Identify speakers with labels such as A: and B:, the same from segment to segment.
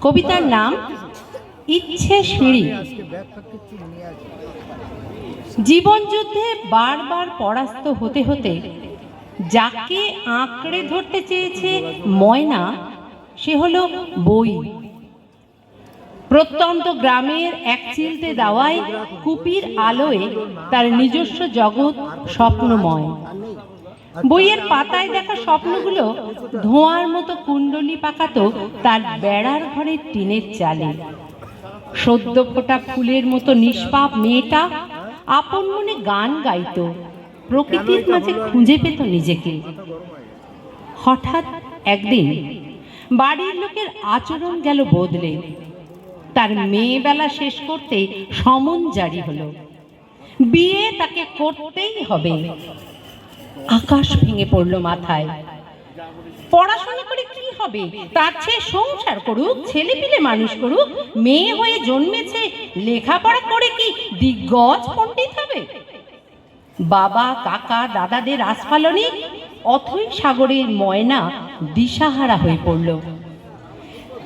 A: কবিতার নাম ইচ্ছে সিঁড়ি। জীবনযুদ্ধে বারবার পরাস্ত হতে হতে যাকে আঁকড়ে ধরতে চেয়েছে ময়না, সে হলো বই। প্রত্যন্ত গ্রামের এক চিলতে দাওয়ায় কুপির আলোয় তার নিজস্ব জগৎ স্বপ্নময়। বইয়ের পাতায় দেখা স্বপ্নগুলো ধোঁয়ার মতো কুণ্ডলি পাকাতো তার বেড়ার ঘরের টিনের চালে। সদ্য ফোটা ফুলের মতো নিষ্পাপ মেয়েটা আপন মনে গান গাইতো, প্রকৃতির মাঝে খুঁজে পেত নিজেকে। হঠাৎ একদিন বাড়ির লোকের আচরণ গেল বদলে। তার মেয়েবেলা শেষ করতে সমন জারি হলো। বিয়ে তাকে করতেই হবে। আকাশ ভেঙে পড়ল মাথায়। পড়াশোনা করে কি হবে? তার চেয়ে সংসার করুক ছেলে পিলে মানুষ করুক, মেয়ে হয়ে জন্মেছে, লেখাপড়া করে কি দিগ্গজ পণ্ডিত হবে? বাবা, কাকা, দাদাদের আস্ফালনে অথই সাগরের ময়না দিশাহারা হয়ে পড়ল।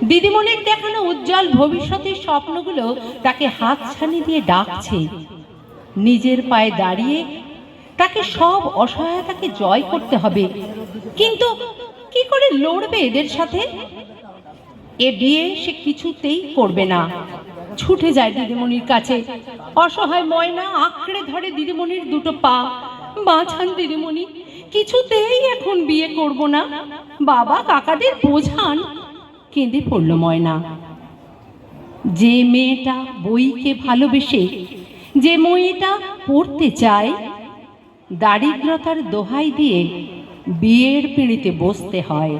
A: দিদিমণির দেখানো উজ্জ্বল ভবিষ্যতের স্বপ্নগুলো তাকে হাত ছানি দিয়ে ডাকছে। নিজের পায়ে দাঁড়িয়ে তাকে সব অসহায়তাকে জয় করতে হবে। কিন্তু কি করে লড়বে এদের সাথে? এ বিয়ে সে কিছুতেই করবে না। ছুটে যায় দিদিমণির কাছে। অসহায় ময়না আঁকড়ে ধরে দিদিমণির দুটো পা। বাঁচান দিদিমণি, কিছুতেই এখন বিয়ে করব না। বাবা, কাকাদের বোঝান। কেঁদে পড়ল ময়না। যে মেয়েটা বইকে ভালোবেসে, যে মেয়েটা পড়তে চায় দারিদ্রতার দোহাই দিয়ে বিয়ের পিঁড়িতে বসতে হয়।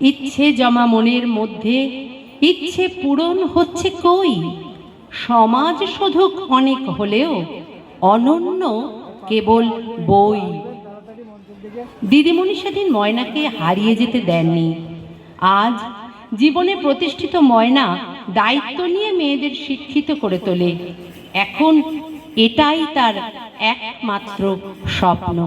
A: ইচ্ছে জমা মনের মধ্যে, ইচ্ছে পূরণ হচ্ছে কই? সমাজ শোধক অনেক হলেও অনন্য কেবল বই। দিদিমণি সেদিন ময়নাকে হারিয়ে যেতে দেননি। আজ জীবনে প্রতিষ্ঠিত ময়না দায়িত্ব নিয়ে মেয়েদের শিক্ষিত করে তোলে। এখন এটাই তার একমাত্র স্বপ্ন।